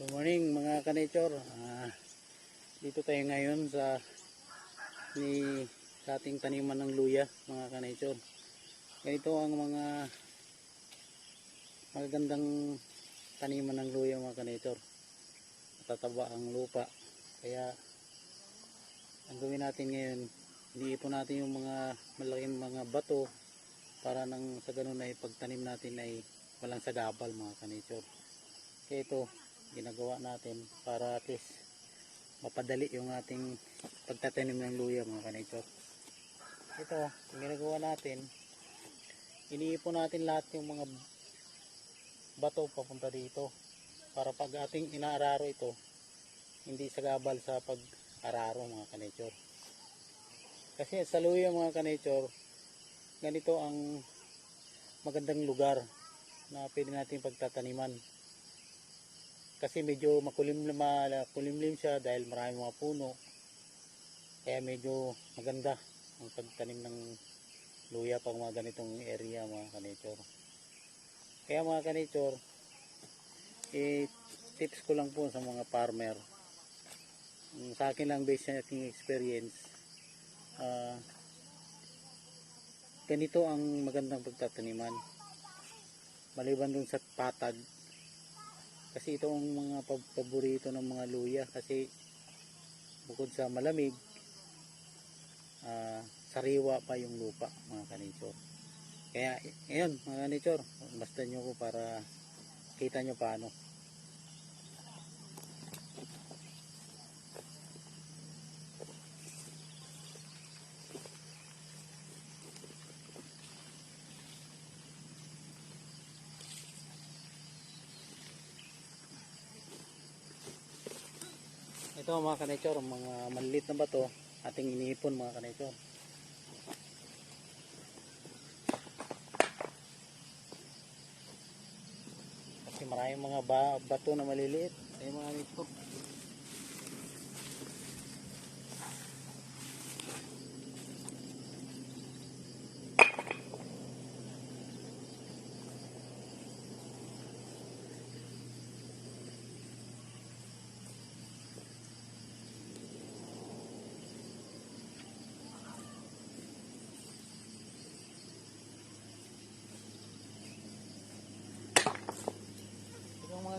Good morning mga ka-nature. Ah, dito tayo ngayon sa ni sa ating taniman ng luya mga ka-nature. Ganito ang mga magagandang taniman ng luya mga ka-nature. Matataba ang lupa. Kaya ang gawin natin ngayon, iniipon natin yung mga malaking mga bato para nang sa ganun ay pagtanim natin ay walang sagabal mga ka-nature. Kaya ito, ginagawa natin para at least mapadali yung ating pagtatanim ng luya mga ka-nature. Ito, yung ginagawa natin, iniipon natin lahat yung mga bato papunta dito para pag ating inaararo ito, hindi sagabal sa pag-araro mga ka-nature. Kasi sa luya mga ka-nature, ganito ang magandang lugar na pwede natin pagtataniman kasi medyo makulim makulimlim siya dahil marami mga puno. Kaya medyo maganda ang pagtanim ng luya pag mga ganitong area mga kanature. Kaya mga kanature eh, tips ko lang po sa mga farmer. Yung sa akin lang based sa aking experience ah, ganito ang magandang pagtataniman. Maliban dun sa patag kasi ito ang mga pab- paborito ng mga luya kasi bukod sa malamig ah, sariwa pa yung lupa mga kanature. Kaya ayun mga kanature basta nyo ko para kita nyo paano ito mga kanature mga maliit na bato ating iniipon mga kanature kasi maraming mga ba bato na maliliit. Ay mga nito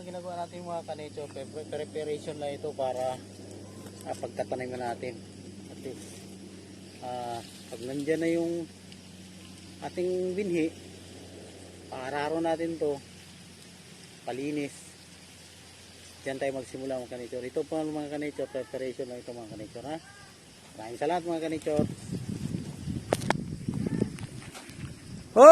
mga ginagawa natin mga pre- preparation lang ito para uh, pagtataniman natin at ah, pag nandyan na yung ating binhi paararo natin to palinis Diyan tayo magsimula mga kanature. Ito po mga kanature, preparation lang ito mga kanature ha. Maraming salamat mga kanature.